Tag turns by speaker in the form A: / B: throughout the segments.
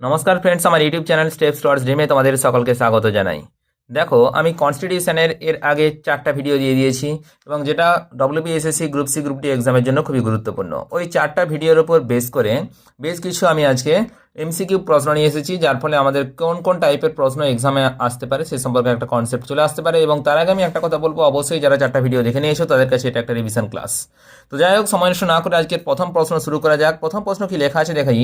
A: নমস্কার ফ্রেন্ডস আমার YouTube channel steps towards ড্রিমে তোমাদের সকলকে স্বাগত জানাই। দেখো, আমি কনস্টিটিউশনের এর আগে চারটা ভিডিও দিয়ে দিয়েছি এবং যেটা WBSSC group C group D এক্সামের জন্য খুবই গুরুত্বপূর্ণ। ওই চারটা ভিডিওর উপর বেস করে বেশ কিছু আমি আজকে এমসিকিউ প্রশ্ন নিয়ে এসেছি, যার ফলে আমাদের কোন কোন টাইপের প্রশ্ন এক্সামে আসতে পারে সে সম্পর্কে একটা কনসেপ্ট চলে আসতে পারে এবং তার আগে আমি একটা কথা বলব, অবশ্যই যারা চারটা ভিডিও দেখে নিয়েছো, তাদের কাছে এটা একটা রিভিশন ক্লাস তো যাই হোক, সময় না করে আজকের প্রথম প্রশ্ন শুরু করা যাক। প্রথম প্রশ্ন কি লেখা আছে, দেখাই।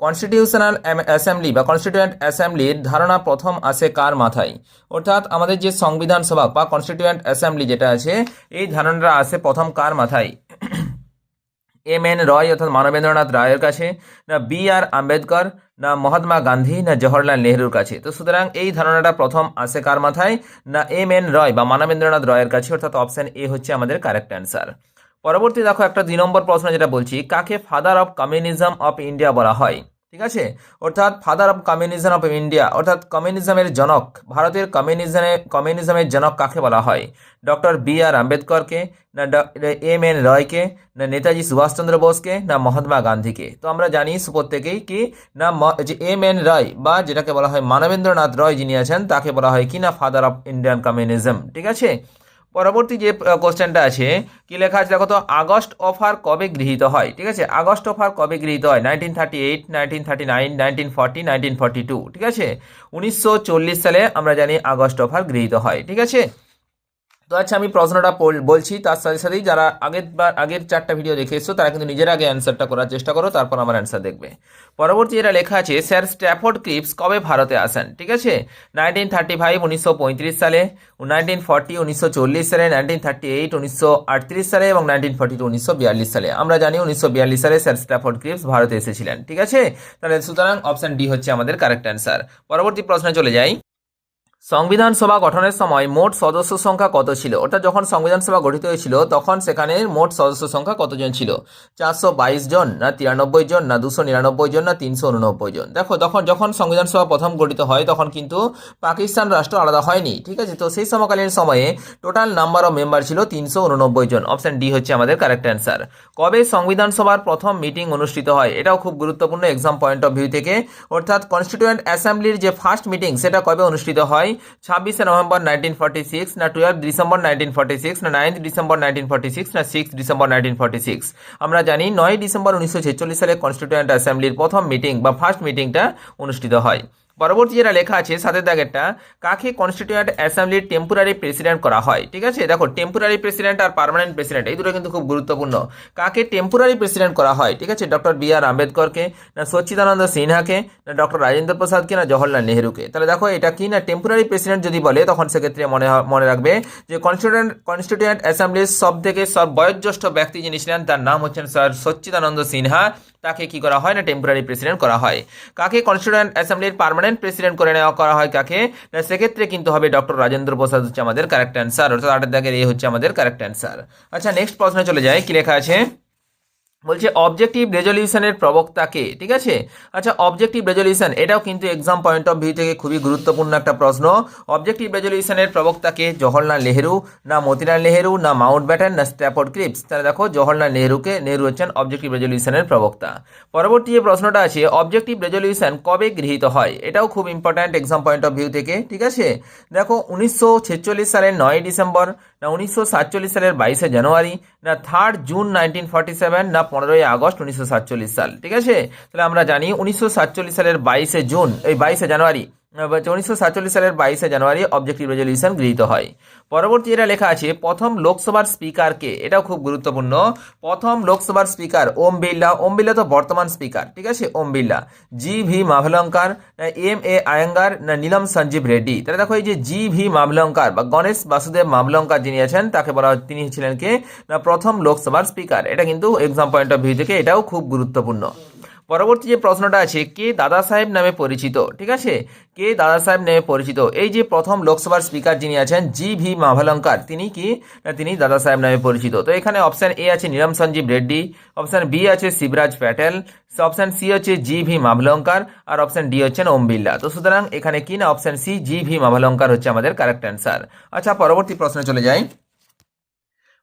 A: কনস্টিটিউশনাল অ্যাসেম্বলি বা কনস্টিটিউয়েন্ট অ্যাসেম্বলির ধারণা প্রথম আসে কার মাথায়? অর্থাৎ আমাদের যে সংবিধান সভা বা কনস্টিটিউয়েন্ট অ্যাসেম্বলি যেটা আছে, এই ধারণাটা আসে প্রথম কার মাথায়? এম এন রয় অর্থাৎ মানবেন্দ্রনাথ রায়ের কাছে, না বি আর আম্বেদকর, না মহাত্মা গান্ধী, না জওহরলাল নেহরুর কাছে? তো সুতরাং এই ধারণাটা প্রথম আসে কার মাথায়? না এম এন রয় বা মানবেন্দ্রনাথ রয়ের কাছে, অর্থাৎ অপশান এ হচ্ছে আমাদের কারেক্ট অ্যান্সার পরবর্তী দেখো একটা দুই নম্বর প্রশ্ন যেটা বলছি, কাকে father of communism of India বলা হয়? ঠিক আছে? অর্থাৎ father of communism of India অর্থাৎ কমিউনিজমের জনক, ভারতের কমিউনিজমে কমিউনিজমের জনক কাকে বলা হয়? ডক্টর বি আর আম্বেদকরকে, না এম এন রয়কে, না নেতাজি সুভাষচন্দ্র বোসকে, না মহাত্মা গান্ধীকে? তো আমরা জানি প্রত্যেকেই কি, না যে এম এন রয়, বা যেটাকে বলা হয় মানবেন্দ্রনাথ রয় যিনি আছেন, তাকে বলা হয় কি না ফাদার অফ ইন্ডিয়ান কমিউনিজম ঠিক আছে? পরবর্তী যে কোশ্চেনটা আছে, কি লেখা আছে? দেখো তো, আগস্ট অফার কবে গৃহীত হয়? ঠিক আছে? আগস্ট অফার কবে গৃহীত হয়? Nineteen thirty eight nineteen thirty nine nineteen forty nineteen forty two ঠিক আছে? উনিশশো চল্লিশ সালে আমরা জানি আগস্ট অফার গৃহীত হয়, ঠিক আছে? তো আচ্ছা আমি প্রশ্নটা বলছি, তার সাথে সাথেই যারা আগের বার আগের চারটা ভিডিও দেখে এসছো, তারা কিন্তু নিজের আগে অ্যান্সারটা করার চেষ্টা করো, তারপর আমার অ্যান্সার দেখবে। পরবর্তী যেটা লেখা আছে, স্যার স্ট্যাফোর্ড ক্রিপস কবে ভারতে আসেন? ঠিক আছে? নাইনটিন থার্টি ফাইভ উনিশশো পঁয়ত্রিশ সালে নাইনটিন ফর্টি উনিশশো চল্লিশ সালে নাইনটিন থার্টি এইট উনিশশো আটত্রিশ সালে এবং নাইনটিন ফর্টি টু উনিশশো বিয়াল্লিশ সালে। আমরা জানি উনিশশো বিয়াল্লিশ সালে স্যার স্ট্যাফোর্ড ক্রিপস ভারতে এসেছিলেন। ঠিক আছে? তাহলে সুতরাং অপশান ডি হচ্ছে আমাদের কারেক্ট অ্যান্সার পরবর্তী প্রশ্নে চলে যাই। সংবিধান সভা গঠনের সময় মোট সদস্য সংখ্যা কত ছিল? অর্থাৎ যখন সংবিধান সভা গঠিত হয়েছিল, তখন সেখানে মোট সদস্য সংখ্যা কতজন ছিল? চারশো বাইশ জন, না তিরানব্বই জন, না দুশো নিরানব্বই জন, না তিনশো উননব্বই জন। দেখো, তখন যখন সংবিধান সভা প্রথম গঠিত হয়, তখন কিন্তু পাকিস্তান রাষ্ট্র আলাদা হয়নি, ঠিক আছে? তো সেই সমকালীন সময়ে টোটাল নাম্বার অফ মেম্বার ছিল তিনশো উননব্বই জন। অপশন ডি হচ্ছে আমাদের কারেক্ট অ্যান্সার কবে সংবিধান সভার প্রথম মিটিং অনুষ্ঠিত হয়? এটাও খুব গুরুত্বপূর্ণ এক্সাম পয়েন্ট অফ ভিউ থেকে। অর্থাৎ কনস্টিটিউয়েন্ট অ্যাসেম্বলির যে ফার্স্ট মিটিং সেটা কবে অনুষ্ঠিত হয়? ছাব্বিশে নভেম্বর নাইনটিন ফর্টি সিক্স না twelve December nineteen forty six না ninth December nineteen forty six না six December nineteen forty six আমরা জানি নয় ডিসেম্বর উনিশশো ছেচল্লিশ সালে কনস্টিটিউয়েন্ট অ্যাসেম্বলির প্রথম মিটিং বা ফার্স্ট মিটিংটা অনুষ্ঠিত হয়। পরবর্তী যেটা লেখা আছে, সাথে দাগেরটা কাকে কনস্টিটিউয়েন্ট অ্যাসেম্বলির টেম্পোরারি প্রেসিডেন্ট করা হয়, ঠিক আছে? দেখো টেম্পোরারি প্রেসিডেন্ট আর পার্মানেন্ট প্রেসিডেন্ট এই দুটো কিন্তু খুব গুরুত্বপূর্ণ। কাকে টেম্পোরারি প্রেসিডেন্ট করা হয়, ঠিক আছে? ডক্টর বি আর আম্বেদকরকে, না সচ্চিদানন্দ সিনহাকে, না ডক্টর রাজেন্দ্র প্রসাদকে, না জওহরলাল নেহরুকে। তাহলে দেখো, এটা কি? না টেম্পোরারি প্রেসিডেন্ট যদি বলে, তখন সেক্ষেত্রে মনে মনে রাখবে যে কনস্টিটিউয়েন্ট কনস্টিটিউয়েন্ট অ্যাসেম্বলির সব থেকে সব বয়োজ্যেষ্ঠ ব্যক্তি যিনি ছিলেন, তার নাম হচ্ছেন স্যার সচ্চিদানন্দ সিনহা। তাকে কি করা হয় না টেম্পোরারি প্রেসিডেন্ট করা হয়? কাকে কনস্টিটিউয়েন্ট অ্যাসেম্বলির পার্মানেন্ট প্রেসিডেন্ট করে নেওয়া করা হয়, কাকে? না, সেক্ষেত্রে কিন্তু হবে ডক্টর রাজেন্দ্র প্রসাদ হচ্ছে আমাদের কারেক্ট অ্যান্সার অর্থাৎ আটের দাগের এ হচ্ছে আমাদের কারেক্ট অ্যান্সার আচ্ছা নেক্সট প্রশ্নে চলে যায় কি লেখা আছে? বলছে অবজেক্টিভ রেজলিউশনের প্রবক্তা কে ঠিক আছে? আচ্ছা অবজেক্টিভ রেজলিউশন এটাও কিন্তু এক্সাম পয়েন্ট অফ ভিউ থেকে খুবই গুরুত্বপূর্ণ একটা প্রশ্ন। অবজেক্টিভ রেজলিউশনের প্রবক্তা কে জওহরলাল নেহেরু, না মতিলাল নেহেরু, না মাউন্ট ব্যাটেন, না স্ট্যাফোর্ড ক্রিপস। তাহলে দেখো, জওহরলাল নেহেরুকে, নেহেরু হচ্ছেন অবজেক্টিভ রেজলিউশনের প্রবক্তা। পরবর্তী যে প্রশ্নটা আছে অবজেক্টিভ রেজলিউশন কবে গৃহীত হয়? এটাও খুব important exam point of view থেকে, ঠিক আছে? দেখো, উনিশশো ছেচল্লিশ সালের নয় ডিসেম্বর না উনিশশো সাতচল্লিশ সালের বাইশে জানুয়ারি, না third June nineteen forty seven না পনেরোই আগস্ট উনিশশো সাতচল্লিশ সাল। ঠিক আছে? তাহলে আমরা জানি উনিশশো সাতচল্লিশ সালের বাইশে জুন এই বাইশে জানুয়ারি উনিশশো সাতচল্লিশ সালের বাইশে জানুয়ারি অবজেক্টিভ রেজলিউশন গৃহীত হয়। পরবর্তী যেটা লেখা আছে, প্রথম লোকসভার স্পিকারকে এটাও খুব গুরুত্বপূর্ণ। প্রথম লোকসভার স্পিকার ওম বিড়লা। ওম বিড়লা তো বর্তমান স্পিকার ঠিক আছে? Om Birla. G V Mavalankar M A Ayyangar, না নীলম সঞ্জীব রেড্ডি। তাহলে দেখো এই যে জি ভি মাভলঙ্কার, বা গণেশ বাসুদেব মাভলঙ্কার যিনি আছেন, তাকে বলা তিনি ছিলেন কে? না, প্রথম লোকসভার স্পিকার এটা কিন্তু এক্সাম পয়েন্ট অফ ভিউ থেকে এটাও খুব গুরুত্বপূর্ণ। পরবর্তী যে প্রশ্নটা আছে, কে দাদা সাহেব নামে পরিচিত? ঠিক আছে? কে দাদা সাহেব নামে পরিচিত? এই যে প্রথম লোকসভার স্পিকার যিনি আছেন, জি ভি মাভালঙ্কার, তিনি কি? না, তিনি দাদা সাহেব নামে পরিচিত। তো এখানে অপশন এ আছে নীলম সঞ্জীব রেড্ডি অপশন বি আছে শিবরাজ প্যাটেল অপশন সি হচ্ছে জি ভি মাভলঙ্কার, আর অপশন ডি হচ্ছেন ওম বিড়লা। তো সুতরাং এখানে কি না? Option C G V Mavalankar হচ্ছে আমাদের কারেক্ট অ্যান্সার আচ্ছা পরবর্তী প্রশ্নে চলে যাই।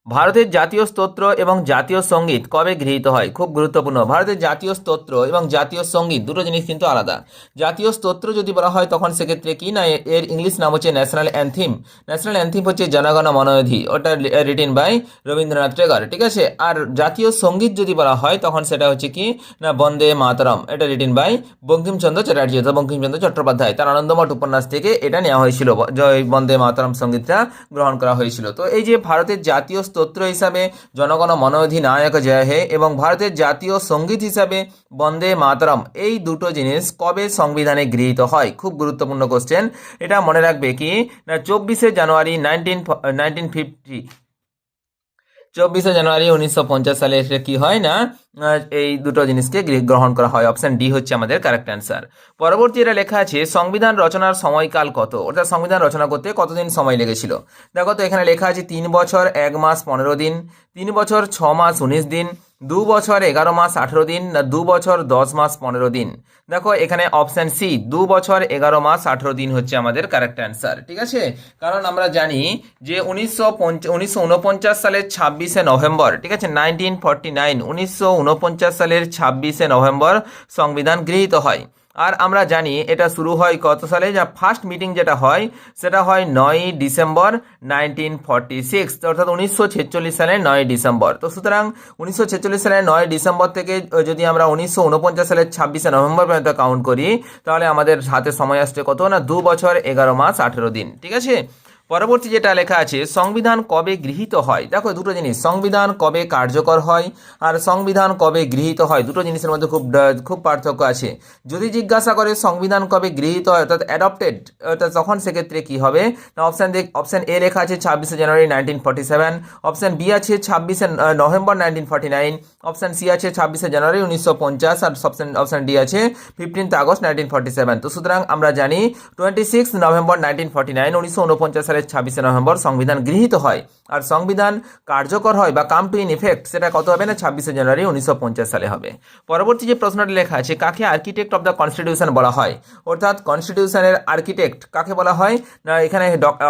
A: ভারতের জাতীয় স্তোত্র এবং জাতীয় সংগীত কবে গৃহীত হয়? খুব গুরুত্বপূর্ণ। ভারতের জাতীয় স্তোত্র এবং জাতীয় সংগীত দুটো জিনিস কিন্তু আলাদা। জাতীয় স্তোত্র যদি বলা হয়, তখন সেক্ষেত্রে কি না? এর ইংলিশ নাম হচ্ছে ন্যাশনাল অ্যান্থিম। ন্যাশনাল অ্যান্থিম হচ্ছে জনগণ মনোধি ওটা রিটেন বাই রবীন্দ্রনাথ টেগর, ঠিক আছে? আর জাতীয় সংগীত যদি বলা হয়, তখন সেটা হচ্ছে কি? না, বন্দে মাতরম। এটা রিটেন বাই বঙ্কিমচন্দ্র চ্যাটার্জি অথবা বঙ্কিমচন্দ্র চট্টোপাধ্যায়। তার আনন্দমঠ উপন্যাস থেকে এটা নেওয়া হয়েছিল। বন্দে মাতরম সঙ্গীতটা গ্রহণ করা হয়েছিল। তো এই যে ভারতের জাতীয় স্তোত্র হিসাবে জনগণ মনোধি নায়ক জয় হে এবং ভারতের জাতীয় সংগীত হিসাবে বন্দে মাতরম, এই দুটো জিনিস কবে সংবিধানে গৃহীত হয়? খুব গুরুত্বপূর্ণ কোশ্চেন এটা মনে রাখবে কি? না, চব্বিশে জানুয়ারি নাইনটিন নাইনটিন ফিফটি চব্বিশে জানুয়ারি উনিশশো পঞ্চাশ সালে এসে কি হয় না এই দুটো জিনিসকে গ্রহণ করা হয়। অপশন ডি হচ্ছে আমাদের কারেক্ট অ্যান্সার পরবর্তী এটা লেখা আছে, সংবিধান রচনার সময়কাল কত? অর্থাৎ সংবিধান রচনা করতে কতদিন সময় লেগেছিল? দেখো তো এখানে লেখা আছে তিন বছর, এক মাস, পনেরো দিন, তিন বছর, ছ মাস, উনিশ দিন দু বছর এগারো মাস, আঠেরো দিন, না দু বছর দশ মাস, পনেরো দিন। দেখো, এখানে অপশান সি দু বছর এগারো মাস, আঠেরো দিন হচ্ছে আমাদের কারেক্ট অ্যান্সার ঠিক আছে? কারণ আমরা জানি যে উনিশশো উনপঞ্চাশ সালের ছাব্বিশে নভেম্বর, ঠিক আছে? নাইনটিন ফর্টি নাইন উনিশশো উনপঞ্চাশ সালের ছাব্বিশে নভেম্বর সংবিধান গৃহীত হয়। আর আমরা জানি এটা শুরু হয় কত সালে? যা ফার্স্ট মিটিং যেটা হয়, সেটা হয় নয় ডিসেম্বর নাইনটিন ফর্টি সিক্স অর্থাৎ উনিশশো ছেচল্লিশ সালের নয় ডিসেম্বর। তো সুতরাং উনিশশো ছেচল্লিশ সালের নয় ডিসেম্বর থেকে যদি আমরা উনিশশো উনপঞ্চাশ সালের ছাব্বিশে নভেম্বর পর্যন্ত কাউন্ট করি, তাহলে আমাদের হাতে সময় আসছে কত? না, দু বছর এগারো মাস আঠেরো দিন, ঠিক আছে? পরবর্তী যেটা লেখা আছে, সংবিধান কবে গৃহীত হয়? দেখো দুটো জিনিস, সংবিধান কবে কার্যকর হয় আর সংবিধান কবে গৃহীত হয়? দুটো জিনিসের মধ্যে খুব খুব পার্থক্য আছে। যদি জিজ্ঞাসা করে সংবিধান কবে গৃহীত হয়, অর্থাৎ অ্যাডপ্টেড অর্থাৎ তখন সেক্ষেত্রে কি হবে? না অপশান দেখ অপশান এ লেখা আছে ছাব্বিশে January nineteen forty seven option B আছে ছাব্বিশে November nineteen forty nine option C আছে ছাব্বিশে জানুয়ারি উনিশশো পঞ্চাশ, আর অপশান অপশান ডি আছে fifteenth August nineteen forty seven তো সুতরাং আমরা জানি twenty six November nineteen forty nine উনিশশো উনপঞ্চাশ সালের ছাব্বিশে নভেম্বর সংবিধান গৃহীত হয়। আর সংবিধান কার্যকর হয় বা কাম টু ইন ইফেক্ট সেটা কত হবে না? ছাব্বিশে জানুয়ারি উনিশশো পঞ্চাশ সালে হবে। পরবর্তী যে প্রশ্নটি লেখা আছে, কাকে আর্কিটেক্ট অফ দ্য কনস্টিটিউশন বলা হয়? অর্থাৎ কনস্টিটিউশনের আর্কিটেক্ট কাকে বলা হয়? না, এখানে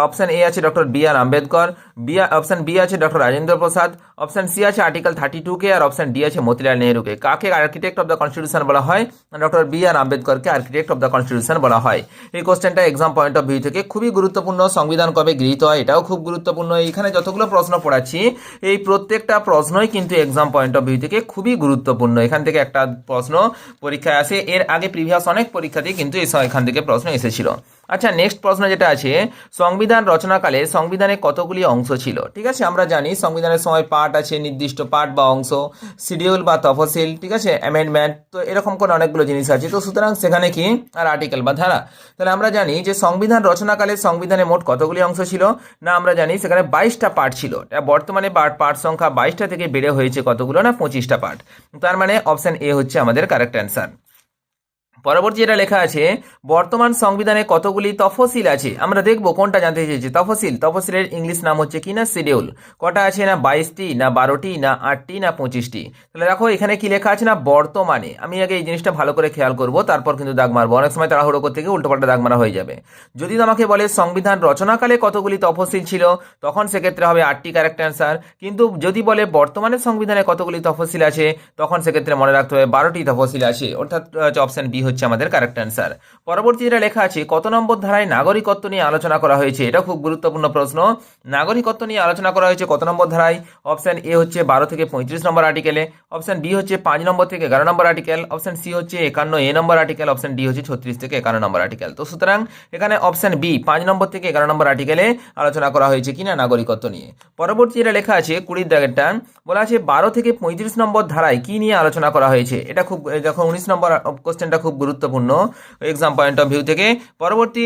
A: অপশান এ আছে doctor B R Ambedkar, B option B আছে doctor Rajendra Prasad option C আছে আর্টিকেল থার্টি টু কে আর অপশন ডি আছে মতিলাল নেহরুকে। কাকে আর্কিটেক্ট অফ দ্য কনস্টিটিউশন বলা হয়? ডক্টর বি আর আম্বেদকরকে আর্কিটেক্ট অফ দ্য কনস্টিটিউশন বলা হয়। এই কোশ্চেনটা এক্সাম পয়েন্ট অফ ভিউ থেকে খুবই গুরুত্বপূর্ণ, সংবিধান কবে গৃহীত হয় এটাও খুব গুরুত্বপূর্ণ। এইখানে যতগুলো প্রশ্ন পড়াচ্ছি, এই প্রত্যেকটা প্রশ্নই কিন্তু এক্সাম পয়েন্ট অফ ভিউ থেকে খুবই গুরুত্বপূর্ণ। এখান থেকে একটা প্রশ্ন পরীক্ষায় আসে, এর আগে প্রিভিয়াস অনেক পরীক্ষাতেই কিন্তু এখান থেকে প্রশ্ন এসেছিল। আচ্ছা নেক্সট প্রশ্ন যেটা আছে, সংবিধান রচনাকালে সংবিধানে কতগুলি অংশ ছিল? ঠিক আছে, আমরা জানি সংবিধানের সময় পার্ট আছে, নির্দিষ্ট পার্ট বা অংশ, শিডিউল বা তফসিল, ঠিক আছে অ্যামেন্ডমেন্ট তো এরকম করে অনেকগুলো জিনিস আছে। তো সুতরাং সেখানে কি? আর আর্টিকেল বা ধারা। তাহলে আমরা জানি যে সংবিধান রচনাকালে সংবিধানে মোট কতগুলি অংশ ছিল? না, আমরা জানি সেখানে বাইশটা পার্ট ছিল। বর্তমানে পার্ট সংখ্যা বাইশটা থেকে বেড়ে হয়েছে কতগুলো? না, পঁচিশটা পার্ট তার মানে অপশান এ হচ্ছে আমাদের কারেক্ট অ্যান্সার পরবর্তী যেটা লেখা আছে, বর্তমান সংবিধানে কতগুলি তফসিল আছে? আমরা দেখব কোনটা জানতে চেয়েছি। তফসিল, তফসিলের ইংলিশ নাম হচ্ছে কি না? শিডিউল। কটা আছে না? বাইশটি, না বারোটি, না আটটি, না পঁচিশটি? তাহলে দেখো, এখানে কি লেখা আছে না? বর্তমানে। আমি আগে এই জিনিসটা ভালো করে খেয়াল করব, তারপর কিন্তু দাগ মারবো। অনেক সময় তাড়াহুড়ো করতে গিয়ে উল্টোপাল্টা দাগ মারা হয়ে যাবে। যদি আমাকে বলে সংবিধান রচনাকালে কতগুলি তফসিল ছিল, তখন সেক্ষেত্রে হবে আটটি কারেক্ট অ্যান্সার কিন্তু যদি বলে বর্তমানে সংবিধানে কতগুলি তফসিল আছে, তখন সেক্ষেত্রে মনে রাখতে হবে বারোটি তফসিল আছে। অর্থাৎ অপশন বি হচ্ছে আমাদের কারেক্ট অ্যান্সার পরবর্তী যেটা লেখা আছে, কত নম্বর ধারায় নাগরিকত্ব নিয়ে আলোচনা করা হয়েছে? এটা খুব গুরুত্বপূর্ণ প্রশ্ন। নাগরিকত্ব নিয়ে আলোচনা করা হয়েছে কত নম্বর ধারায়? অপশন এ হচ্ছে বারো থেকে পঁয়ত্রিশ নম্বর আর্টিকেলে অপশন বি হচ্ছে পাঁচ নম্বর থেকে এগারো নম্বর আর্টিকেল অপশন সি হচ্ছে একান্ন A number article option D হচ্ছে ছত্রিশ থেকে একান্ন নম্বর আর্টিকেল তো সুতরাং এখানে অপশন বি পাঁচ নম্বর থেকে এগারো নম্বর আর্টিকেলে আলোচনা করা হয়েছে কিনা নাগরিকত্ব নিয়ে। পরবর্তী যেটা লেখা আছে, কুড়ির দাগেরটা, বলা আছে বারো থেকে পঁয়ত্রিশ নম্বর ধারায় কি নিয়ে আলোচনা করা হয়েছে? এটা খুব, দেখো উনিশ নম্বর কোশ্চেনটা খুব গুরুত্বপূর্ণ। এক্সাম পয়েন্ট অফ ভিউ থেকে পরবর্তী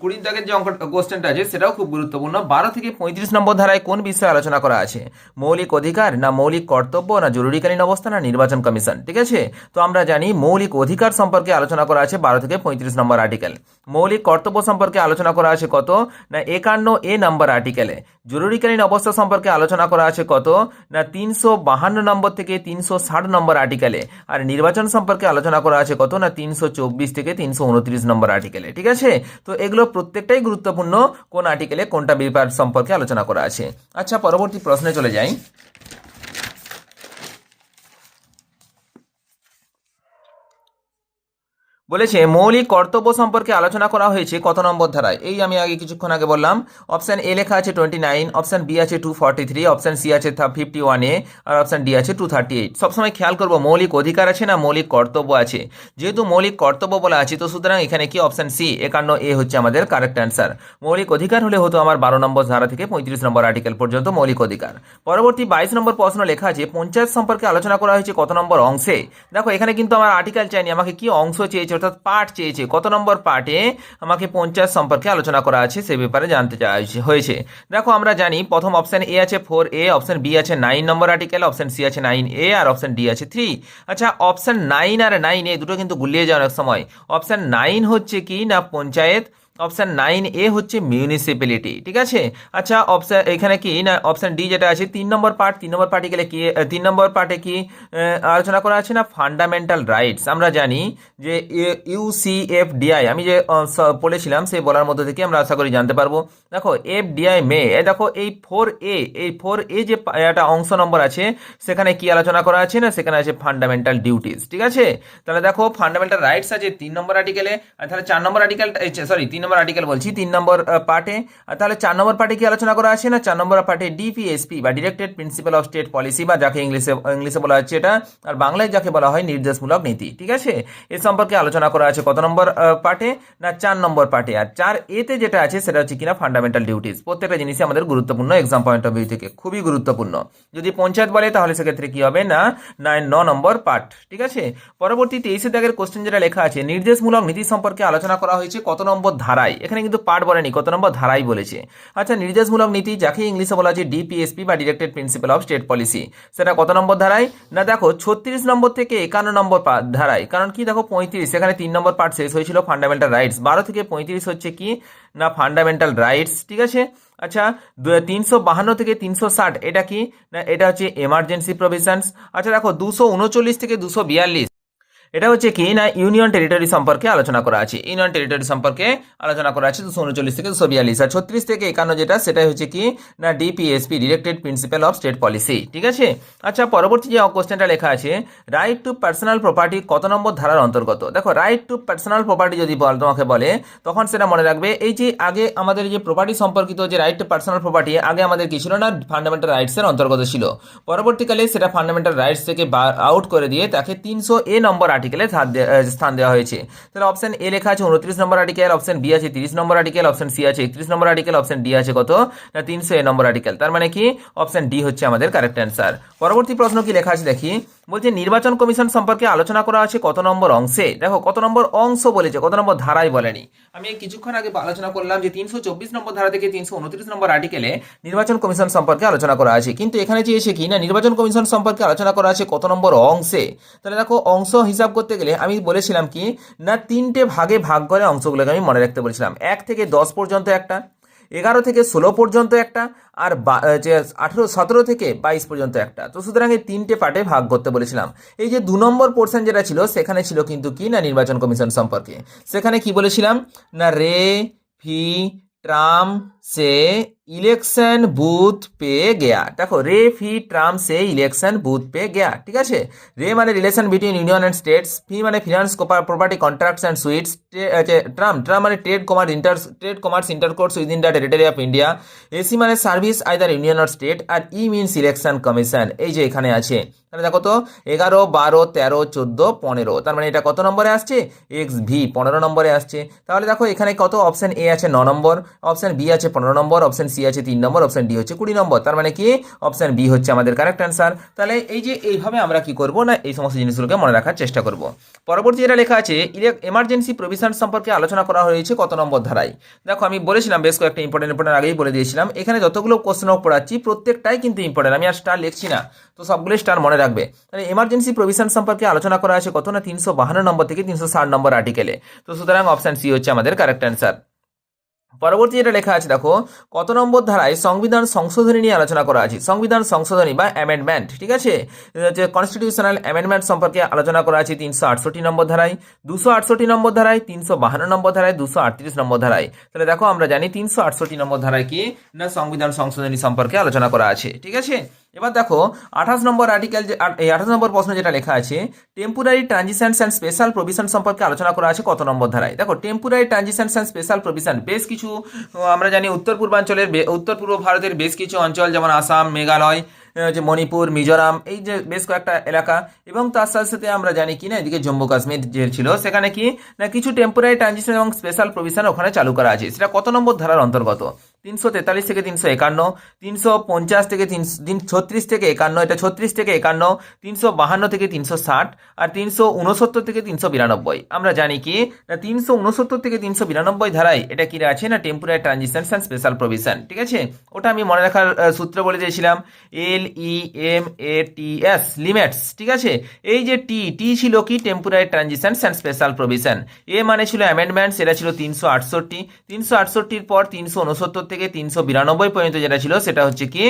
A: কুড়ির দাগের যে অঙ্ক কোশ্চেনটা আছে, সেটাও খুব গুরুত্বপূর্ণ। বারো থেকে পঁয়ত্রিশ নম্বর ধারায় কোন বিষয়ে আলোচনা করা আছে? মৌলিক অধিকার না মৌলিক কর্তব্য, না জরুরিকালীন অবস্থা, না নির্বাচন কমিশন? ঠিক আছে? তো আমরা জানি মৌলিক অধিকার সম্পর্কে আলোচনা করা আছে বারো থেকে পঁয়ত্রিশ নম্বর আর্টিকেল মৌলিক কর্তব্য সম্পর্কে আলোচনা করা আছে কত? না একান্ন এ নম্বর আর্টিকেলে জরুরিকালীন অবস্থা সম্পর্কে আলোচনা করা আছে কত? না তিনশো বাহান্ন নম্বর থেকে তিনশো ষাট নম্বর আর্টিকেলে আর নির্বাচন সম্পর্কে আলোচনা করা আছে কত? না তিনশো চব্বিশ থেকে তিনশো উনত্রিশ নম্বর আর্টিকেলে ঠিক আছে? তো এগুলো প্রত্যেকটাই গুরুত্বপূর্ণ কোন আর্টিকেলে কোনটা ব্যাপার সম্পর্কে আলোচনা করা আছে। আচ্ছা পরবর্তী প্রশ্নে চলে যাই। বলেছে, মৌলিক কর্তব্য সম্পর্কে আলোচনা করা হয়েছে কত নম্বর ধারায়? এই আমি আগে কিছুক্ষণ আগে বললাম, অপশন এ লেখা আছে টোয়েন্টি নাইন অপশান বি আছে two forty three option C আছে ফিফটি ওয়ান এ আর অপশন ডি আছে টু থার্টি এইট সবসময় খেয়াল করব, মৌলিক অধিকার আছে না মৌলিক কর্তব্য আছে? যেহেতু মৌলিক কর্তব্য বলা আছে, তো সুতরাং এখানে কি অপশন সি? একান্ন এ হচ্ছে আমাদের কারেক্ট অ্যান্সার মৌলিক অধিকার হলে হতো আমার বারো নম্বর ধারা থেকে পঁয়ত্রিশ নম্বর আর্টিকেল পর্যন্ত মৌলিক অধিকার। পরবর্তী বাইশ নম্বর প্রশ্ন লেখা আছে, পঞ্চায়েত সম্পর্কে আলোচনা করা হয়েছে কত নম্বর অংশে? দেখো, এখানে কিন্তু আমার আর্টিকেল চাইনি, আমাকে কি অংশ চেয়েছে অর্থাৎ পার্ট চেয়েছে। কত নম্বর পার্টে আমাকে পঞ্চাশ সম্পর্কে আলোচনা করা আছে, সে ব্যাপারে জানতে হয়েছে- দেখো, আমরা জানি প্রথম অপশান এ আছে ফোর এ অপশান বি আছে নাইন নম্বর আর্টিকেল অপশন সি আছে নাইন এ আর অপশন ডি আছে থ্রি আচ্ছা অপশন নাইন আর নাইন এ দুটো কিন্তু গুলিয়ে যাওয়ার সময়। অপশান নাইন হচ্ছে কি? না, পঞ্চায়েত। অপশন নাইন এ হচ্ছে মিউনিসিপ্যালিটি ঠিক আছে? আচ্ছা অপশান এখানে কি, না, অপশান ডি যেটা আছে, তিন নম্বর পার্ট তিন নম্বর পার্টে গেলে কি তিন নম্বর পার্টে কি আলোচনা করা আছে না? ফান্ডামেন্টাল রাইটস আমরা জানি যে ইউসিএফডিআই আমি যে বলেছিলাম, সেই বলার মধ্যে থেকে আমরা আশা করি জানতে পারব। দেখো এফডিআই মে, এ দেখো, এই ফোর এ এই ফোর এ যে একটা অংশ নম্বর আছে, সেখানে কি আলোচনা করা আছে না? সেখানে আছে ফান্ডামেন্টাল ডিউটিস ঠিক আছে? তাহলে দেখো ফান্ডামেন্টাল রাইটস আছে তিন নম্বর আর্টিকেলে আর তাহলে চার নম্বর আর্টিকেল সরি, তিন নম্বর আর্টিকেল বলছি, তিন নম্বর পার্টে তাহলে চার নম্বর পার্টে কি আলোচনা করা আছে না? চার নম্বর পার্টে ডিপিএসপি বা directed principle of state policy বা যাকে ইংলিশে ইংলিশে বলা হচ্ছে এটা, আর বাংলায় যাকে বলা হয় নির্দেশমূলক নীতি, ঠিক আছে? এ সম্পর্কে আলোচনা করা আছে কত নম্বর পার্টে? না, চার নম্বর পার্টে। আর চার এতে যেটা আছে সেটা হচ্ছে কিনা ফান্ডামেন্টাল ডিউটিস প্রত্যেকটা জিনিসই আমাদের গুরুত্বপূর্ণ এক্সাম পয়েন্ট অফ ভিউ থেকে, খুবই গুরুত্বপূর্ণ। যদি পঞ্চায়েত বলে, তাহলে সেক্ষেত্রে কি হবে? না নাইন ন নম্বর পার্ট, ঠিক আছে? পরবর্তী তেইশে দাগের কোশ্চেন যেটা লেখা আছে, নির্দেশমূলক নীতি সম্পর্কে আলোচনা করা হয়েছে কত নম্বর ধারায় এখানে কিন্তু পার্ট বলেনি, কত নম্বর? ধারায় বলেছে। আচ্ছা নির্দেশমূলক নীতি যাকে ইংলিশে বলা হচ্ছে ডিপিএসপি বা directed principle of state policy সেটা কত নম্বর ধারায় না, দেখো, ছত্রিশ নম্বর থেকে একান্ন নম্বর ধারায় কারণ কি, দেখো, পঁয়ত্রিশ, এখানে তিন নম্বর পার্ট শেষ হয়েছিল ফান্ডামেন্টাল রাইটস বারো থেকে পঁয়ত্রিশ হচ্ছে কি? না ফান্ডামেন্টাল রাইটস ঠিক আছে? আচ্ছা তিনশো বাহান্ন থেকে তিনশো ষাট, এটা কি? না, এটা হচ্ছে এমার্জেন্সি প্রভিশনস আচ্ছা দেখো, দুশো উনচল্লিশ থেকে দুশো বিয়াল্লিশ। এটা হচ্ছে কি? না, ইউনিয়ন টেরিটরি সম্পর্কে আলোচনা করা আছে। ইউনিয়ন টেরিটরি সম্পর্কে আলোচনা করা আছে। দুশো উনচল্লিশ থেকে দুশো বিয়াল্লিশ আর ছত্রিশ থেকে একান্ন যেটা, সেটাই হচ্ছে কি? না DPSP directed principle of state policy ঠিক আছে? আচ্ছা পরবর্তী যে কোশ্চেনটা লেখা আছে রাইট টু পার্সোনাল প্রপার্টি কত নম্বর ধারার অন্তর্গত? দেখো রাইট টু পার্সোনাল প্রপার্টি যদি বল, তোমাকে বলে, তখন সেটা মনে রাখবে, এই যে আগে আমাদের যে প্রপার্টি সম্পর্কিত যে রাইট টু পার্সোনাল প্রপার্টি আগে আমাদের কি ছিল না? ফান্ডামেন্টাল রাইটসের অন্তর্গত ছিল। পরবর্তীকালে সেটা ফান্ডামেন্টাল রাইটস থেকে আউট করে দিয়ে তাকে তিনশো এ নম্বর আর্টিকেলে স্থান দেওয়া হয়েছে। তাহলে অপশন এ লেখা আছে উনত্রিশ নম্বর আর্টিকেল অপশন বি আছে তিরিশ নম্বর আর্টিকেল অপশন সি আছে একত্রিশ নম্বর আর্টিকেল অপশন ডি আছে কত? না, তিনশো এ নম্বর আর্টিকেল তার মানে কি? অপশন ডি হচ্ছে আমাদের কারেক্ট অ্যান্সার পরবর্তী প্রশ্ন কি লেখা আছে দেখি? বলছে, নির্বাচন কমিশন সম্পর্কে আলোচনা করা আছে কত নম্বর অংশে? দেখো, কত নম্বর অংশ বলেছে, কত নম্বর ধারায় বলেনি। আমি কিছুক্ষণ আগে আলোচনা করলাম যে, তিনশো চব্বিশ নম্বর ধারা থেকে তিনশো উনত্রিশ নম্বর আর্টিকেলে নির্বাচন কমিশন সম্পর্কে আলোচনা করা আছে। কিন্তু এখানে চেয়েছে কি না, নির্বাচন কমিশন সম্পর্কে আলোচনা করা আছে কত নম্বর অংশে? তাহলে দেখো, অংশ হিসাব করতে গেলে আমি বলেছিলাম কি, না তিনটে ভাগে ভাগ করে অংশগুলোকে আমি মনে রাখতে বলেছিলাম। এক থেকে দশ পর্যন্ত একটা এগারো থেকে ষোলো পর্যন্ত একটা, আর যে আঠেরো, সতেরো থেকে বাইশ পর্যন্ত একটা। তো সুতরাং এই তিনটে পার্টে ভাগ করতে বলেছিলাম। এই যে দু নম্বর পোর্শন যেটা ছিল, সেখানে ছিল কিন্তু কি না নির্বাচন কমিশন সম্পর্কে? সেখানে কি বলেছিলাম? না রে ফি ট্রাম, সে ইলেকশন বুথ পে গেয়া। দেখো, রে, ফি, ট্রাম, সে ইলেকশন বুথ পে গেয়া, ঠিক আছে? রে মানে relation between union and states ফি মানে finance property contracts and suits tram tram মানে trade commerce inter trade commerce intercourse within the territory of India AC মানে service either union or state R E means election commission এই যে এখানে আছে। তাহলে দেখো তো, এগারো, বারো, তেরো, চোদ্দ, পনেরো, তার মানে এটা কত নম্বরে আসছে? এক্স ভি পনেরো নম্বরে আসছে। তাহলে দেখো এখানে কত অপশান এ আছে ন নম্বর অপশান বি আছে পনেরো নম্বর অপশন সি আছে, তিন নম্বর অপশন ডি হচ্ছে কুড়ি নম্বর। তার মানে কি? অপশান বি হচ্ছে আমাদের কারেক্ট অ্যান্সার তাহলে এই যে এইভাবে আমরা কি করব না, এই সমস্ত জিনিসগুলোকে মনে রাখার চেষ্টা করব। পরবর্তী যেটা লেখা আছে এমার্জেন্সি প্রভিশন সম্পর্কে আলোচনা করা হয়েছে কত নম্বর ধারায়? দেখো, আমি বলেছিলাম বেশ কয়েকটা ইম্পর্টেন্ট ইম্পর্টেন্ট আগেই বলে দিয়েছিলাম। এখানে যতগুলো কোশ্চেন পড়াচ্ছি, প্রত্যেকটাই কিন্তু ইম্পর্টেন্ট আমি আর স্টার লিখছি না, তো সবগুলো স্টার মনে রাখবে। তাহলে এমার্জেন্সি প্রভিশন সম্পর্কে আলোচনা করা আছে কত না? তিনশো বাহান্ন নম্বর থেকে তিনশো ষাট নম্বর আর্টিকেলে তো সুতরাং অপশন সি হচ্ছে আমাদের কারেক্ট অ্যান্সার পরবর্তী যেটা লেখা আছে, দেখো, কত নম্বর ধারায় সংবিধান সংশোধনী নিয়ে আলোচনা করা আছে। সংবিধান সংশোধনী বা অ্যামেন্ডমেন্ট ঠিক আছে? যে কনস্টিটিউশনাল অ্যামেন্ডমেন্ট সম্পর্কে আলোচনা করা আছে তিনশো আটষট্টি নম্বর ধারায়, দুশো আটষট্টি নম্বর ধারায়, তিনশো বাহান্ন নম্বর ধারায়, দুশো আটত্রিশ নম্বর ধারায়। তাহলে দেখো, আমরা জানি তিনশো আটষট্টি নম্বর ধারায় কি? না, সংবিধান সংশোধনী সম্পর্কে আলোচনা করা আছে, ঠিক আছে? এবার দেখো, আঠাশ নম্বর আর্টিকেল যে আঠাশ নম্বর প্রশ্ন যেটা লেখা আছে temporary transitions and special provision সম্পর্কে আলোচনা করা আছে কত নম্বর ধারায়? দেখো temporary transitions and special provision বেশ কিছু আমরা জানি উত্তর পূর্বাঞ্চলের উত্তর পূর্ব ভারতের বেশ কিছু অঞ্চল, যেমন আসাম, মেঘালয় যে মণিপুর, মিজোরাম, এই যে বেশ কয়েকটা এলাকা, এবং তার সাথে সাথে আমরা জানি কি না, এদিকে জম্মু কাশ্মীর যে ছিল, সেখানে কি, না কিছু টেম্পোরারি ট্রানজিশন এবং স্পেশাল প্রভিশন ওখানে চালু করা আছে। সেটা কত নম্বর ধারার অন্তর্গত? তিনশো তেতাল্লিশ থেকে তিনশো একান্ন, তিনশো পঞ্চাশ থেকে তিন ছত্রিশ থেকে একান্ন, এটা ছত্রিশ থেকে একান্ন, তিনশো বাহান্ন থেকে তিনশো ষাট আর তিনশো উনসত্তর থেকে তিনশো বিরানব্বই। আমরা জানি কি, না তিনশো উনসত্তর থেকে তিনশো বিরানব্বই ধারায় এটা কি আছে, না temporary transition and special provision ঠিক আছে? ওটা আমি মনে রাখার সূত্র বলে দিয়েছিলাম। L E M A T S limits ঠিক আছে? এই যে টি টি ছিল কি temporary transition and special provision এ মানে ছিল অ্যামেন্ডমেন্ট সেটা ছিল তিনশো আটষট্টি। তিনশো আটষট্টির পর তিনশো উনসত্তর থেকে তিনশো বিরানব্বই পর্যন্ত যেটা ছিল, সেটা হচ্ছে কি,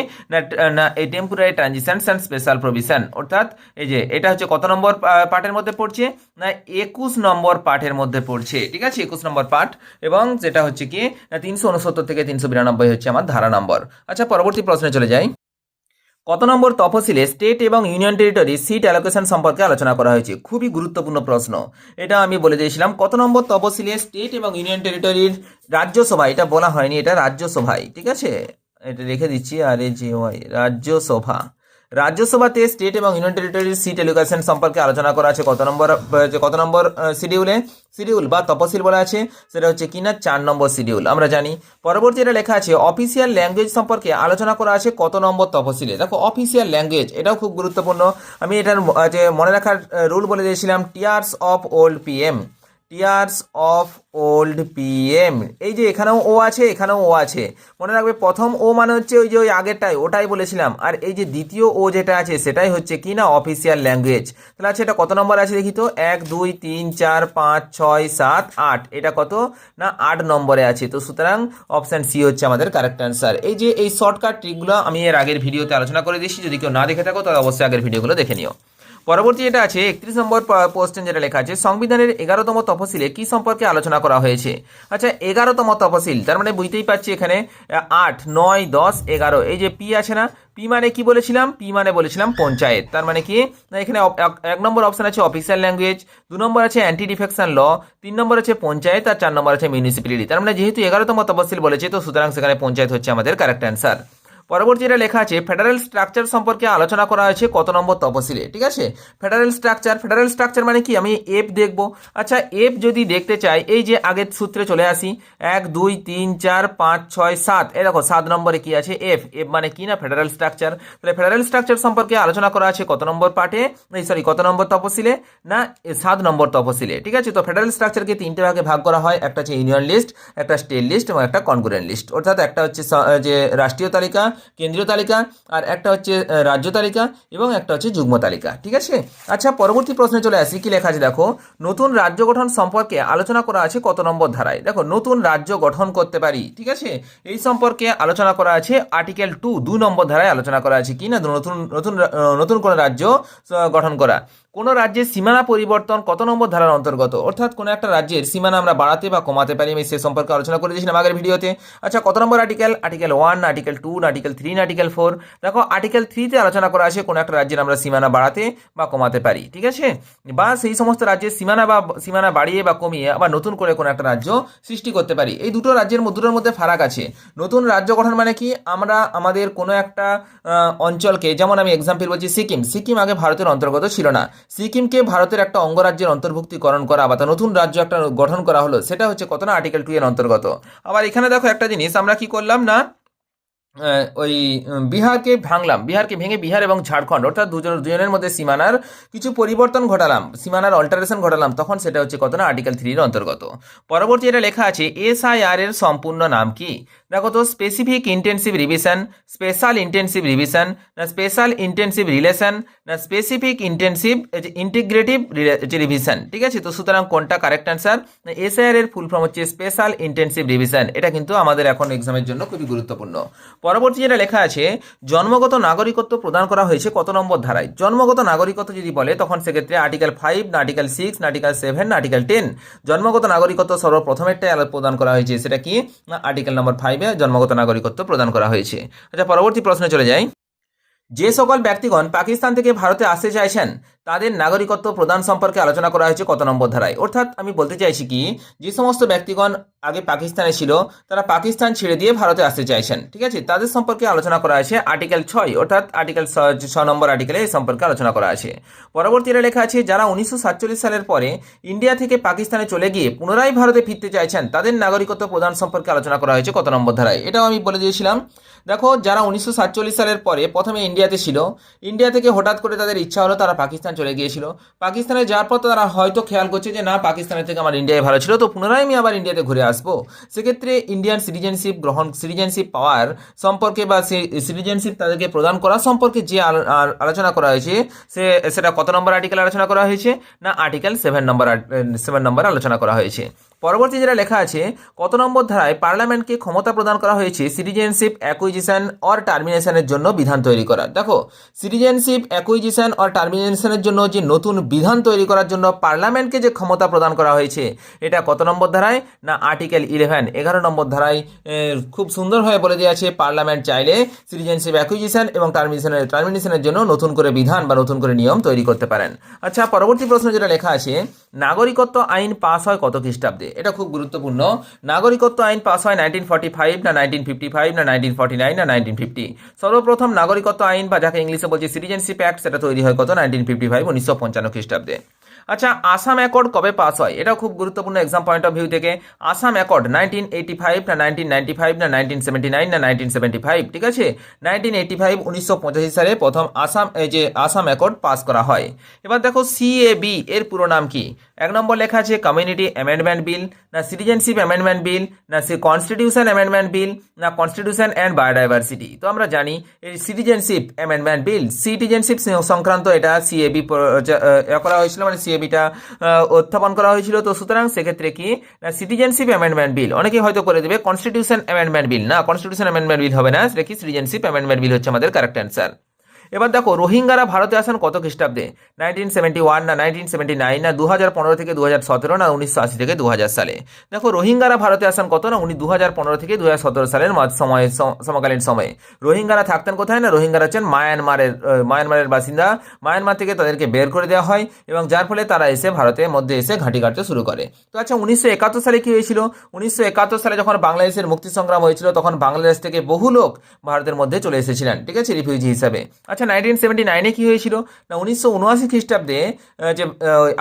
A: না এই temporary transition and special provision অর্থাৎ এই যে, এটা হচ্ছে কত নম্বর পার্টের মধ্যে পড়ছে? না, একুশ নম্বর পার্টের মধ্যে পড়ছে। ঠিক আছে? একুশ নম্বর পার্ট এবং যেটা হচ্ছে কি, তিনশো উনসত্তর থেকে তিনশো বিরানব্বই হচ্ছে আমার ধারা নম্বর। আচ্ছা পরবর্তী প্রশ্নে চলে যাই। কত নম্বর তফসিলে স্টেট এবং ইউনিয়ন টেরিটরি সিট অ্যালোকেশন সম্পর্কে আলোচনা করা হয়েছে? খুবই গুরুত্বপূর্ণ প্রশ্ন। এটা আমি বলে দিয়েছিলাম, কত নম্বর তফসিলে স্টেট এবং ইউনিয়ন টেরিটরির রাজ্যসভা? এটা বলা হয়নি, এটা রাজ্যসভায় ঠিক আছে? এটা রেখে দিচ্ছি, R A J Y, Rajya Sabha. রাজ্যসভাতে state এবং ইউনিয়ন টেরিটরির সিট এলোকেশন সম্পর্কে আলোচনা করা আছে। কত নম্বর কত নম্বর শিডিউলে? শিডিউল বা তপসিল বলা আছে। সেটা হচ্ছে কিনা? চার নম্বর শিডিউল। আমরা জানি, পরবর্তী এটা লেখা আছে অফিসিয়াল ল্যাঙ্গুয়েজ সম্পর্কে আলোচনা করা আছে কত নম্বর তপসিলে দেখো অফিসিয়াল ল্যাঙ্গুয়েজ এটাও খুব গুরুত্বপূর্ণ। আমি এটার যে মনে রাখার রুল বলে দিয়েছিলাম tears of old PM tears of old PM এই যে এখানেও ও আছে, এখানেও ও আছে। মনে রাখবে, প্রথম ও মানে হচ্ছে ওই যে ওই আগেরটাই, ওটাই বলেছিলাম। আর এই যে দ্বিতীয় ও যেটা আছে, সেটাই হচ্ছে কি না? অফিসিয়াল ল্যাঙ্গুয়েজ তাহলে আছে এটা কত নম্বর আছে দেখি তো? এক, দুই, তিন, চার, পাঁচ, ছয়, সাত, আট। এটা কত না আট নম্বরে আছে? তো সুতরাং অপশান সি হচ্ছে আমাদের কারেক্ট অ্যান্সার এই যে এই শর্টকাট ট্রিকগুলো আমি এর আগের ভিডিওতে আলোচনা করে দিয়েছি। যদি কেউ না দেখে থাকো, তাহলে অবশ্যই আগের ভিডিওগুলো দেখে নিও। পরবর্তী যেটা আছে, একত্রিশ নম্বর পোস্টেন যেটা লেখা আছে, সংবিধানের এগারোতম তফসিলে কি সম্পর্কে আলোচনা করা হয়েছে? আচ্ছা এগারোতম তফসিল, তার মানে বুঝতেই পারছি এখানে আট, নয়, দশ, এগারো, এই যে পি আছে না, পি মানে কি বলেছিলাম? পি মানে বলেছিলাম পঞ্চায়েত, তার মানে কি? না, এখানে এক- নম্বর অপশন আছে অফিসিয়াল ল্যাঙ্গুয়েজ দু নম্বর আছে অ্যান্টি ডিফেকশন ল তিন নম্বর আছে পঞ্চায়েত, আর চার নম্বর আছে মিউনিসিপ্যালিটি তার মানে যেহেতু এগারোতম তফসিল বলেছে, তো সুতরাং সেখানে পঞ্চায়েত হচ্ছে আমাদের কারেক্ট অ্যান্সার পরবর্তী যেটা লেখা আছে ফেডারেল স্ট্রাকচার সম্পর্কে আলোচনা করা হয়েছে কত নম্বর তপসিলে ঠিক আছে? ফেডারেল স্ট্রাকচার ফেডারেল স্ট্রাকচার মানে কি? আমি এফ দেখব। আচ্ছা এফ যদি দেখতে চাই এই যে আগের সূত্রে চলে আসি এক দুই তিন চার পাঁচ ছয় সাত এই দেখো সাত নম্বরে কি আছে? এফ এফ মানে কি না? ফেডারেল স্ট্রাকচার তাহলে ফেডারেল স্ট্রাকচার সম্পর্কে আলোচনা করা আছে কত নম্বর পার্টে এই সরি কত নম্বর তপসিলে না এ, সাত নম্বর তপসিলে ঠিক আছে? তো ফেডারেল স্ট্রাকচারকে তিনটে ভাগে ভাগ করা হয় একটা হচ্ছে ইউনিয়ন লিস্ট একটা স্টেট লিস্ট এবং একটা কনকুরেন্ট লিস্ট অর্থাৎ একটা হচ্ছে যে রাষ্ট্রীয় তালিকা কেন্দ্রীয় তালিকা, আর একটা হচ্ছে রাজ্য তালিকা এবং একটা হচ্ছে যুগ্ম তালিকা। ঠিক আছে? আচ্ছা পরবর্তী প্রশ্নে চলে আসি। কি লেখা আছে? দেখো, নতুন রাজ্য গঠন সম্পর্কে আলোচনা করা আছে কত নম্বর ধারায়? দেখো, নতুন রাজ্য গঠন করতে পারি। ঠিক আছে? এই সম্পর্কে আলোচনা করা আছে আর্টিকেল টু, দু নম্বর ধারায় আলোচনা করা আছে। কি না? নতুন নতুন নতুন কোনো রাজ্য গঠন করা। কোন রাজ্যের সীমানা পরিবর্তন কত নম্বর ধারার অন্তর্গত? অর্থাৎ কোনো একটা রাজ্যের সীমানা আমরা বাড়াতে বা কমাতে পারি, আমি সে সম্পর্কে আলোচনা করে দিয়েছিলাম আগের ভিডিওতে। আচ্ছা কত নম্বর article article one article two article three article four দেখো আর্টিকেল থ্রিতে আলোচনা করা আছে কোনো একটা রাজ্যের আমরা সীমানা বাড়াতে বা কমাতে পারি, ঠিক আছে? বা সেই সমস্ত রাজ্যের সীমানা বা সীমানা বাড়িয়ে বা কমিয়ে আবার নতুন করে কোনো একটা রাজ্য সৃষ্টি করতে পারি। এই দুটো রাজ্যের দুটোর মধ্যে ফারাক আছে। নতুন রাজ্য গঠন মানে কি? আমরা আমাদের কোনো একটা অঞ্চলকে, যেমন আমি এক্সাম্পল বলছি সিকিম। সিকিম আগে ভারতের অন্তর্গত ছিল না। সিকিমকে ভারতের একটা অঙ্গরাজ্যের অন্তর্ভুক্তিকরণ করা বা নতুন রাজ্য একটা গঠন করা হলো, সেটা হচ্ছে কত না আর্টিকেল টু এর অন্তর্গত? আবার এখানে দেখো একটা জিনিস, আমরা কি করলাম না ওই বিহারকে ভাঙলাম। বিহারকে ভেঙে বিহার এবং ঝাড়খণ্ড, অর্থাৎ দুজন দুজনের মধ্যে সীমানার কিছু পরিবর্তন ঘটালাম। সীমানার অল্টারেশন ঘটালাম। তখন সেটা হচ্ছে কত না? আর্টিকেল থ্রির অন্তর্গত। পরবর্তী এটা লেখা আছে এসআইআর এর সম্পূর্ণ নাম কি? দেখো তো specific intensive revision special intensive revision না স্পেশাল ইন্টেন্সিভ রিলেশন না স্পেসিফিক ইন্টেন্সিভ ইন্টিগ্রেটিভ রিভিশন ঠিক আছে? তো সুতরাং কোনটা কারেক্ট অ্যান্সার এসআইআর এর ফুল ফর্ম হচ্ছে স্পেশাল ইন্টেন্সিভ রিভিশন এটা কিন্তু আমাদের এখন এক্সামের জন্য খুবই গুরুত্বপূর্ণ। পরবর্তী যেটা লেখা আছে, জন্মগত নাগরিকত্ব প্রদান করা হয়েছে কত নম্বর ধারায়? জন্মগত নাগরিকত্ব যদি বলে, তখন সেক্ষেত্রে আর্টিকেল ফাইভ না আর্টিকেল সিক্স না আর্টিকেল সেভেন না আর্টিকেল টেন জন্মগত নাগরিকত্ব সর্বপ্রথমেরটাই প্রদান করা হয়েছে। সেটা কি? না আর্টিকেল নম্বর ফাইভে জন্মগত নাগরিকত্ব প্রদান করা হয়েছে। আচ্ছা পরবর্তী প্রশ্নে চলে যাই। যে সকল ব্যক্তিগণ পাকিস্তান থেকে ভারতে আসতে চাইছেন তাদের নাগরিকত্ব প্রদান সম্পর্কে আলোচনা করা হয়েছে কত নম্বর ধারায়। অর্থাৎ আমি বলতে চাইছি কি, যে সমস্ত ব্যক্তিগণ আগে পাকিস্তানে ছিল, তারা পাকিস্তান ছেড়ে দিয়ে ভারতে আসতে চাইছেন। ঠিক আছে? তাদের সম্পর্কে আলোচনা করা আছে আর্টিকেল ছয়, অর্থাৎ আর্টিকেল ছ নম্বর আর্টিকেলে এই সম্পর্কে আলোচনা করা আছে। পরবর্তীতে লেখা আছে, যারা উনিশশো সাতচল্লিশ সালের পরে ইন্ডিয়া থেকে পাকিস্তানে চলে গিয়ে পুনরায় ভারতে ফিরতে চাইছেন, তাদের নাগরিকত্ব প্রদান সম্পর্কে আলোচনা করা হয়েছে কত নম্বর ধারায়। এটাও আমি বলে দিয়েছিলাম। দেখো, যারা উনিশশো সাতচল্লিশ সালের পরে প্রথমে ইন্ডিয়াতে ছিল, ইন্ডিয়া থেকে হঠাৎ করে তাদের ইচ্ছা হলো তারা পাকিস্তান চলে গিয়েছিল। পাকিস্তানে যাওয়ার পর তারা হয়তো খেয়াল করছে যে, না, পাকিস্তানের থেকে আমার ইন্ডিয়ায় ভালো ছিল। তো পুনরায় আমি আবার ইন্ডিয়াতে ঘুরে আসব। সেক্ষেত্রে ইন্ডিয়ান সিটিজেনশিপ গ্রহণ সিটিজেনশিপ পাওয়ার সম্পর্কে বা সিটিজেনশিপ তাদেরকে প্রদান করা সম্পর্কে যে আল- আল- আলোচনা করা হয়েছে, সে, সেটা কত নম্বর আর্টিকেল আলোচনা করা হয়েছে? না আর্টিকেল সেভেন নম্বর সেভেন নম্বর আলোচনা করা হয়েছে। পরবর্তী যেটা লেখা আছে, কত নম্বর ধারায় পার্লামেন্টকে ক্ষমতা প্রদান করা হয়েছে? সিটিজেনশিপ, অ্যাকুইজিশন, অর টার্মিনেশনের জন্য বিধান তৈরি করা। দেখো, সিটিজেনশিপ, অ্যাকুইজিশন, অর টার্মিনেশনের জন্য যে নতুন বিধান তৈরি করার জন্য পার্লামেন্টকে যে ক্ষমতা প্রদান করা হয়েছে, এটা কত নম্বর ধারায়? না, আর্টিকেল ইলেভেন। এগারো নম্বর ধারায় খুব সুন্দরভাবে বলে দেওয়া আছে, পার্লামেন্ট চাইলে সিটিজেনশিপ, অ্যাকুইজিশন এবং টার্মিনেশনের টার্মিনেশনের জন্য নতুন করে বিধান বা নতুন করে নিয়ম তৈরি করতে পারেন। আচ্ছা পরবর্তী প্রশ্ন যেটা লেখা আছে, নাগরিকত্ব আইন পাস হয় কত খ্রিস্টাব্দে? এটা খুব গুরুত্বপূর্ণ। নাগরিকত্ব আইন পাস হয় নাইনটিন ফর্টি ফাইভ না নাইনটিন ফিফটি ফাইভ না নাইনটিন ফর্টি নাইন না নাইনটিন ফিফটি সর্বপ্রথম নাগরিকত্ব আইন বা যাকে ইংলিশে বলছে সিটিজেনশিপ অ্যাক্ট সেটা তৈরি হয় কত? নাইনটিন ফিফটি ফাইভ উনিশশো পঞ্চান্ন খ্রিস্টাব্দে। আচ্ছা আসাম অ্যাকর্ড কবে পাস হয়? এটাও খুব গুরুত্বপূর্ণ এক্সাম পয়েন্ট অফ ভিউ থেকে। Assam accord nineteen eighty five না নাইনটিন নাইনটি ফাইভ না নাইনটিন সেভেন্টি নাইন না নাইনটিন সেভেন্টি ফাইভ ঠিক আছে? নাইনটিন এইটি ফাইভ উনিশশো পঁচাশি সালে প্রথম আসাম, এই যে আসাম অ্যাকর্ড পাস করা হয়। এবার দেখো সিএবি এর পুরো নাম কি? এক নম্বর লেখা আছে কমিউনিটি অ্যামেন্ডমেন্ট বিল না সিটিজেনশিপ অ্যামেন্ডমেন্ট বিল না সে কনস্টিটিউশন অ্যামেন্ডমেন্ট বিল না কনস্টিটিউশন অ্যান্ড বায়োডাইভার্সিটি তো আমরা জানি, এই সিটিজেনশিপ অ্যামেন্ডমেন্ট বিল সিটিজেনশিপ সংক্রান্ত এটা সিএবি করা হয়েছিল মানে সিএবিটা উত্থাপন করা হয়েছিল। তো সুতরাং সেক্ষেত্রে কি? না সিটিজেনশিপ অ্যামেন্ডমেন্ট বিল অনেকে হয়তো করে দেবে কনস্টিটিউশন অ্যামেন্ডমেন্ট বিল না কনস্টিটিউশন অ্যামেন্ডমেন্ট বিল হবে না। সেটা কি? সিটিজেনশিপ অ্যামেন্ডমেন্ট বিল হচ্ছে আমাদের কারেক্ট অ্যান্সার এবার দেখো, রোহিঙ্গারা ভারতে আসেন কত খ্রিস্টাব্দে? নাইনটিন সেভেন্টি ওয়ান না নাইনটিন সেভেন্টি নাইন না দু হাজার পনেরো থেকে দু হাজার সতেরো না উনিশশো আশি থেকে দু হাজার সালে? দেখো, রোহিঙ্গারা ভারতে আসেন কত না? উনি দু হাজার পনেরো থেকে দু হাজার সতেরো সালের সময়ে সমকালীন সময়ে। রোহিঙ্গারা থাকতেন কোথায় না? রোহিঙ্গারা হচ্ছেন মায়ানমারের মায়ানমারের বাসিন্দা। মায়ানমার থেকে তাদেরকে বের করে দেওয়া হয় এবং যার ফলে তারা এসে ভারতের মধ্যে এসে ঘাঁটি কাটতে শুরু করে। তো আচ্ছা উনিশশো একাত্তর সালে কি হয়েছিল? উনিশশো একাত্তর সালে যখন বাংলাদেশের মুক্তি সংগ্রাম হয়েছিল, তখন বাংলাদেশ থেকে বহু লোক ভারতের মধ্যে চলে এসেছিলেন, ঠিক আছে? রিফিউজি হিসাবে। আচ্ছা নাইনটিন সেভেন্টি নাইনে কি হয়েছিল? না, উনিশশো উনআশি খ্রিস্টাব্দে যে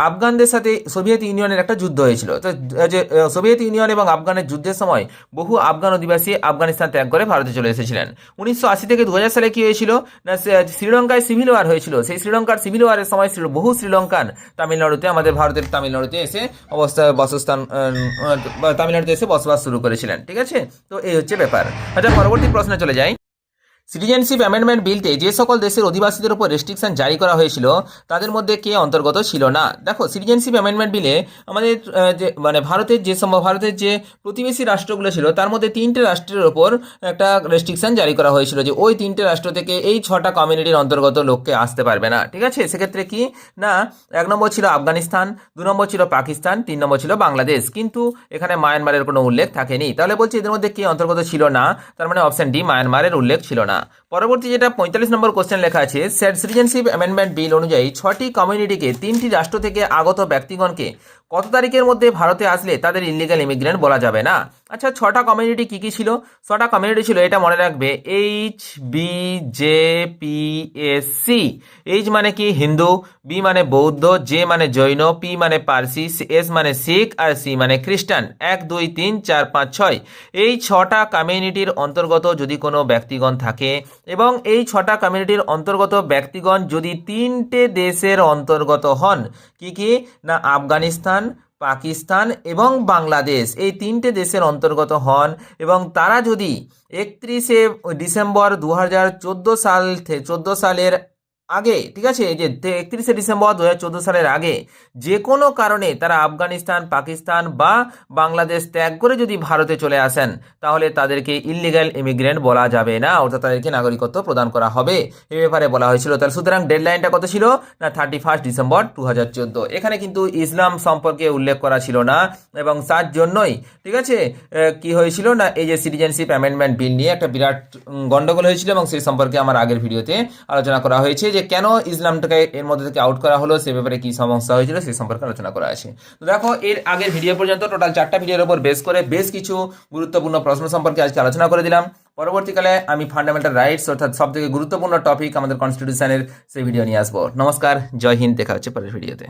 A: আফগানদের সাথে সোভিয়েত ইউনিয়নের একটা যুদ্ধ হয়েছিল। তো যে সোভিয়েত ইউনিয়ন এবং আফগানের যুদ্ধের সময় বহু আফগান অধিবাসী আফগানিস্তান ত্যাগ করে ভারতে চলে এসেছিলেন। উনিশশো আশি থেকে দু হাজার সালে কী হয়েছিল? না শ্রীলঙ্কায় সিভিল ওয়ার হয়েছিল। সেই শ্রীলঙ্কার সিভিল ওয়ারের সময় বহু শ্রীলঙ্কান তামিলনাড়ুতে, আমাদের ভারতের তামিলনাড়ুতে এসে অবস্থা, বাসস্থান তামিলনাড়ুতে এসে বসবাস শুরু করেছিলেন। ঠিক আছে? তো, এই হচ্ছে ব্যাপার। আচ্ছা পরবর্তী প্রশ্নে চলে যাই। সিটিজেনশিপ অ্যামেন্ডমেন্ট বিলতে যে সকল দেশের অধিবাসীদের উপর রেস্ট্রিকশন জারি করা হয়েছিল, তাদের মধ্যে কে অন্তর্গত ছিল না। দেখো, সিটিজেনশিপ অ্যামেন্ডমেন্ট বিলে আমাদের যে মানে ভারতের যে ভারতের যে প্রতিবেশী রাষ্ট্রগুলো ছিল, তার মধ্যে তিনটে রাষ্ট্রের ওপর একটা রেস্ট্রিকশন জারি করা হয়েছিল যে ওই তিনটে রাষ্ট্র থেকে এই ছটা কমিউনিটির অন্তর্গত লোককে আসতে পারবে না। ঠিক আছে? সেক্ষেত্রে কি? না, এক নম্বর ছিল আফগানিস্তান, দু নম্বর ছিল পাকিস্তান, তিন নম্বর ছিল বাংলাদেশ। কিন্তু এখানে মায়ানমারের কোনো উল্লেখ থাকেনি। তাহলে বলছি এদের মধ্যে কে অন্তর্গত ছিল না, তার মানে অপশন ডি মায়ানমারের উল্লেখ ছিল না। পরবর্তী যেটা পঁয়তাল্লিশ নম্বর কোশ্চেন লেখা আছে সেট সিটিজেনশিপ অ্যামেন্ডমেন্ট বিল অনুযায়ী ছটি কমিউনিটিকে তিনটি রাষ্ট্র থেকে আগত ব্যক্তিগণকে কত তারিখের মধ্যে ভারতে আসলে তাদের ইলিগাল ইমিগ্রেন্ট বলা যাবে না? আচ্ছা ছটা কমিউনিটি কি কি ছিল? ছটা কমিউনিটি ছিল, এটা মনে রাখবে H B J P S C H মানে কি? হিন্দু বি মানে বৌদ্ধ জে মানে জৈন পি মানে পার্সি এস মানে শিখ আর সি মানে খ্রিস্টান। এক, দুই, তিন, চার, পাঁচ, ছয়। এই ছটা কমিউনিটির অন্তর্গত যদি কোনো ব্যক্তিগণ থাকে এবং এই ছটা কমিউনিটির অন্তর্গত ব্যক্তিগণ যদি তিনটে দেশের অন্তর্গত হন, কি কি? না, আফগানিস্তান পাকিস্তান এবং বাংলাদেশ এই তিনটে দেশের অন্তর্গত হন এবং তারা যদি একত্রিশে ডিসেম্বর দু হাজার চোদ্দ সাল চোদ্দ সালের আগে ঠিক আছে? যে একত্রিশে ডিসেম্বর দু হাজার চোদ্দ সালের আগে যে কোনো কারণে তারা আফগানিস্তান পাকিস্তান বা বাংলাদেশ ত্যাগ করে যদি ভারতে চলে আসেন তাহলে তাদেরকে ইলিগাল ইমিগ্রেন্ট বলা যাবে না। অর্থাৎ তাদেরকে নাগরিকত্ব প্রদান করা হবে। এ ব্যাপারে বলা হয়েছিল তাহলে। সুতরাং ডেডলাইনটা কত ছিল? না থার্টি ফার্স্ট ডিসেম্বর টু হাজার চোদ্দ। এখানে কিন্তু ইসলাম সম্পর্কে উল্লেখ করা ছিল না এবং তার জন্যই ঠিক আছে? কি হয়েছিল? না এই যে সিটিজেনশিপ অ্যামেন্ডমেন্ট বিল নিয়ে একটা বিরাট উম, গন্ডগোল হয়েছিল এবং সেই সম্পর্কে আমার আগের ভিডিওতে আলোচনা করা হয়েছে যে কেন ইসলামটাকে এর মধ্যে থেকে আউট করা হলো, সে ব্যাপারে কি সমস্যা হয়েছিল সে সম্পর্কে আলোচনা করা আছে তো দেখো, এর আগের ভিডিও পর্যন্ত টোটাল চারটা ভিডিওর উপর বেশ করে বেশ কিছু গুরুত্বপূর্ণ প্রশ্ন সম্পর্কে আজকে আলোচনা করে দিলাম। পরবর্তীকালে আমি ফান্ডামেন্টাল রাইটস অর্থাৎ সব থেকে গুরুত্বপূর্ণ টপিক আমাদের কনস্টিটিউশনের সেই ভিডিও নিয়ে আসব। নমস্কার, জয় হিন্দ, দেখা হচ্ছে পরের ভিডিওতে